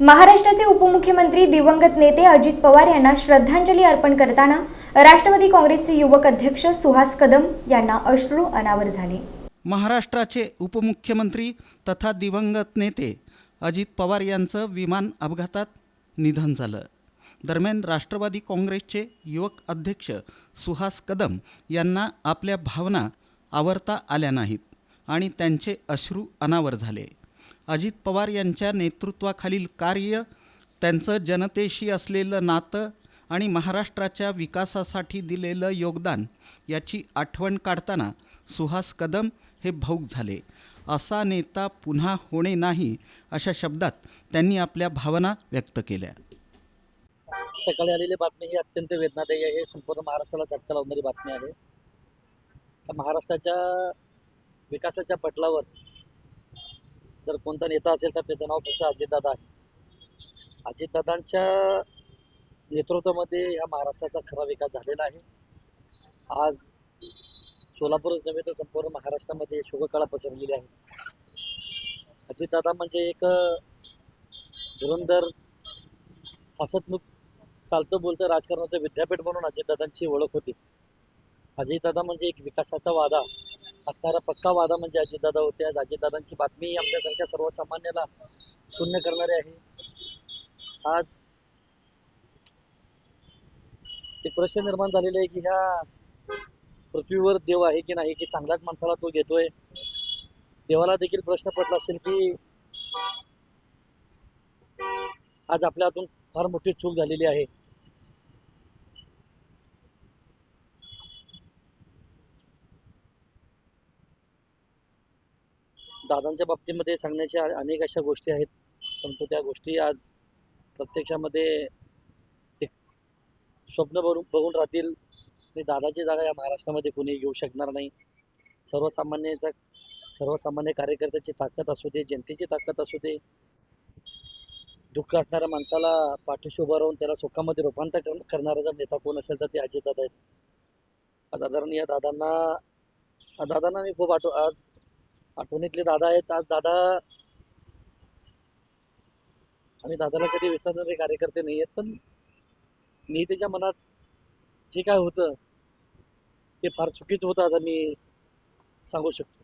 महाराष्ट्राचे उपमुख्यमंत्री दिवंगत नेते अजित पवार यांना श्रद्धांजली अर्पण करताना राष्ट्रवादी काँग्रेसचे युवक अध्यक्ष सुहास कदम यांना अश्रू अनावर झाले. महाराष्ट्राचे उपमुख्यमंत्री तथा दिवंगत नेते अजित पवार यांचं विमान अपघातात निधन झालं. दरम्यान राष्ट्रवादी काँग्रेसचे युवक अध्यक्ष सुहास कदम यांना आपल्या भावना आवरता आल्या नाहीत आणि त्यांचे अश्रू अनावर झाले. अजित पवार यांच्या नेतृत्वाखालील कार्य त्यांचं जनतेशी असलेलं नातं आणि महाराष्ट्राच्या विकासासाठी दिलेलं योगदान याची आठवण काढताना सुहास कदम हे भाऊक झाले. असा नेता पुन्हा होणे नाही अशा शब्दात त्यांनी आपल्या भावना व्यक्त केल्या. सकाळी आलेली बातमी ही अत्यंत वेदनादायी आहे. संपूर्ण महाराष्ट्राला झटका लावणारी बातमी आहे. महाराष्ट्राच्या विकासाच्या पटलावर जर कोणता नेता असेल तर त्याचं नाव फक्त अजितदादा आहे. अजितदादांच्या नेतृत्वामध्ये या महाराष्ट्राचा खरा विकास झालेला आहे. आज सोलापूरच नव्हे तर संपूर्ण महाराष्ट्रामध्ये शुभकळा पसरलेली आहे. अजितदादा म्हणजे एक धुरंधर हसतमुख चालतं बोलतं राजकारणाचं विद्यापीठ म्हणून अजितदादांची ओळख होती. अजितदादा म्हणजे एक विकासाचा वादा. असणारा पक्का वादा म्हणजे अजितदादा होते. आज अजितदादांची बातमी आमच्यासारख्या सर्वसामान्याला शून्य करणारी आहे. आज एक प्रश्न निर्माण झालेला आहे की ह्या पृथ्वीवर देव आहे की नाही की चांगल्याच माणसाला तो घेतोय. देवाला देखील प्रश्न पडला असेल की आज आपल्या हातून फार मोठी चूक झालेली आहे. दादांच्या बाबतीमध्ये सांगण्याच्या अनेक अशा गोष्टी आहेत. परंतु त्या गोष्टी आज प्रत्यक्षामध्ये एक स्वप्न बघून बघून राहतील. आणि दादाची जागा या महाराष्ट्रामध्ये कोणी घेऊ शकणार नाही. सर्वसामान्याचा सर्वसामान्य कार्यकर्त्याची ताकद असू दे जनतेची ताकद असू दे. दुःख असणाऱ्या माणसाला पाठीशी उभं राहून त्याला सुखामध्ये रूपांतर करणारा जर नेता कोण असेल तर ते अजितदादा आहेत. आज आदरणीय दादांना दादांना मी खूप आठव आज आठवणीतले दादा आहेत. आज दादा आम्ही दादाला कधी विसरणारे कार्यकर्ते नाही आहेत पण नेत्याच्या मनात जे काय होतं ते फार चुकीचं होतं आज आम्ही सांगू शकतो.